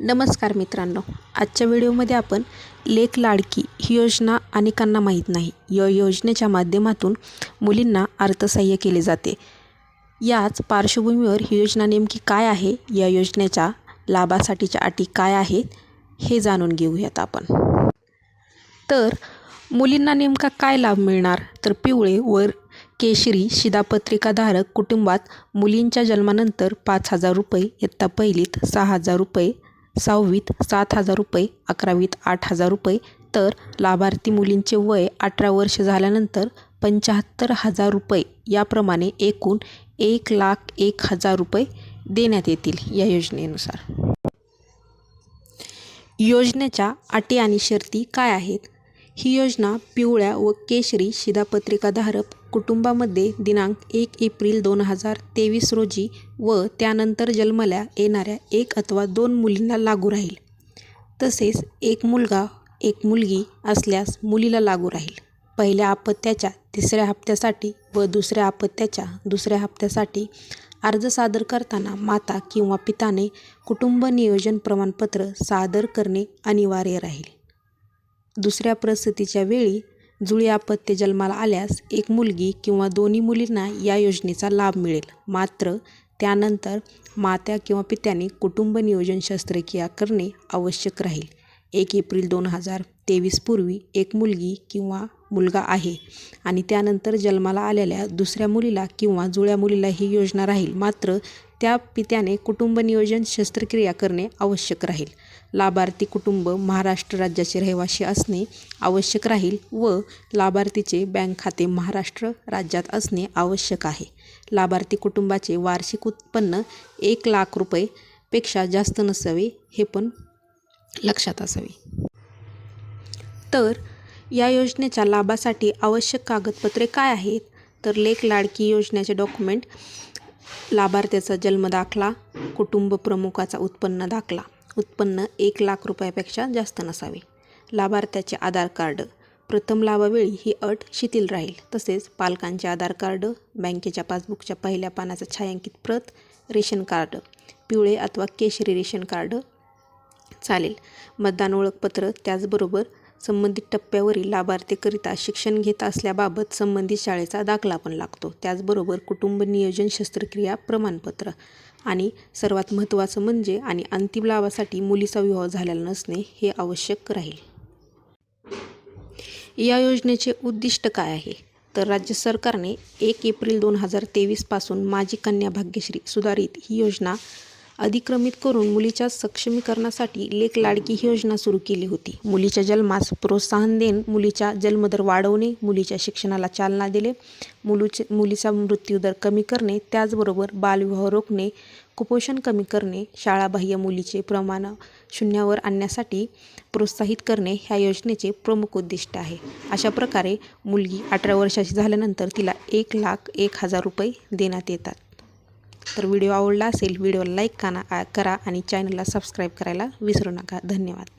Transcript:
नमस्कार मित्रांनो. आजच्या व्हिडिओमध्ये आपण लेख लाडकी ही योजना अनेकांना माहीत नाही. या योजनेच्या माध्यमातून मुलींना अर्थसहाय्य केले जाते. याच पार्श्वभूमीवर ही योजना नेमकी काय आहे? या योजनेच्या लाभासाठीच्या अटी काय आहेत? हे जाणून घेऊयात आपण. तर मुलींना नेमका काय लाभ मिळणार? तर पिवळे वर केशरी शिधापत्रिकाधारक कुटुंबात मुलींच्या जन्मानंतर पाच हजार रुपये इयत्ता पहिलीत सहा हजार रुपये सहावीत सात हजार रुपये अकरावीत आठ हजार रुपये. तर लाभार्थी मुलींचे वय अठरा वर्ष झाल्यानंतर पंच्याहत्तर हजार रुपये. याप्रमाणे एकूण एक लाख एक हजार रुपये देण्यात येतील या योजनेनुसार. योजनेच्या अटी आणि शर्ती काय आहेत? ही योजना पिवळ्या व केशरी शिधापत्रिकाधारक कुटुंबामध्ये दिनांक एक एप्रिल दोन हजार तेवीस रोजी व त्यानंतर जन्मल्या येणाऱ्या एक अथवा दोन मुलींना लागू राहील. तसेच एक मुलगा एक मुलगी असल्यास मुलीला लागू राहील. पहिल्या अपत्याच्या तिसऱ्या हप्त्यासाठी व दुसऱ्या अपत्याच्या दुसऱ्या हप्त्यासाठी अर्ज सादर करताना माता किंवा पिताने कुटुंब नियोजन प्रमाणपत्र सादर करणे अनिवार्य राहील. दुसऱ्या प्रसूतीच्या वेळी जुळी आपत्य जन्माला आल्यास एक मुलगी किंवा दोन्ही मुलींना या योजनेचा लाभ मिळेल. मात्र त्यानंतर मात्या किंवा पित्याने कुटुंब नियोजन शस्त्रक्रिया करणे आवश्यक राहील. एक एप्रिल दोन हजार तेवीसपूर्वी एक मुलगी किंवा मुलगा आहे आणि त्यानंतर जन्माला आलेल्या दुसऱ्या मुलीला किंवा जुळ्या मुलीला ही योजना राहील. मात्र त्या पित्याने कुटुंब नियोजन शस्त्रक्रिया करणे आवश्यक राहील. लाभार्थी कुटुंब महाराष्ट्र राज्याचे रहिवासी असणे आवश्यक राहील व लाभार्थीचे बँक खाते महाराष्ट्र राज्यात असणे आवश्यक आहे. लाभार्थी कुटुंबाचे वार्षिक उत्पन्न एक लाख रुपयेपेक्षा जास्त नसावे हे पण लक्षात असावे. तर या योजनेच्या लाभासाठी आवश्यक कागदपत्रे काय आहेत? तर लेख लाडकी योजनेचे डॉक्युमेंट लाभार्थ्याचा जन्मदाखला कुटुंब प्रमुखाचा उत्पन्न दाखला. उत्पन्न एक लाख रुपयापेक्षा जास्त नसावे. लाभार्थ्याचे आधार कार्ड. प्रथम लाभावेळी ही अट शिथिल राहील. तसेच पालकांचे आधार कार्ड बँकेच्या पासबुकच्या पहिल्या पानाचं छायांकित प्रत रेशन कार्ड पिवळे अथवा केशरी रेशन कार्ड चालेल. मतदान ओळखपत्र त्याचबरोबर संबंधित टप्प्यावरील लाभार्थीकरिता शिक्षण घेत असल्याबाबत संबंधित शाळेचा दाखला पण लागतो. त्याचबरोबर कुटुंब नियोजन शस्त्रक्रिया प्रमाणपत्र आणि सर्वात महत्त्वाचं म्हणजे आणि अंतिम लाभासाठी मुलीचा विवाह झालेला नसणे हे आवश्यक राहील. या योजनेचे उद्दिष्ट काय आहे? तर राज्य सरकारने एक एप्रिल दोन हजार तेवीसपासून माझी कन्या भाग्यश्री सुधारित ही योजना अधिक्रमित करून मुलीच्या सक्षमीकरणासाठी लेख लाडकी ही योजना सुरू केली होती. मुलीच्या जन्मास प्रोत्साहन देऊन मुलीच्या जन्मदर वाढवणे मुलीच्या शिक्षणाला चालना दिले मुलीचे मुलीचा मृत्यूदर कमी करणे त्याचबरोबर बालविवाह रोखणे कुपोषण कमी करणे शाळाबाह्य मुलीचे प्रमाण शून्यावर आणण्यासाठी प्रोत्साहित करणे ह्या योजनेचे प्रमुख उद्दिष्ट आहे. अशा प्रकारे मुलगी अठरा वर्षाची झाल्यानंतर तिला एक लाख एक हजार रुपये देण्यात येतात. तर व्हिडिओ आवडला असेल व्हिडिओला लाईक करा करा आणि चॅनलला सबस्क्राईब करायला विसरू नका. धन्यवाद.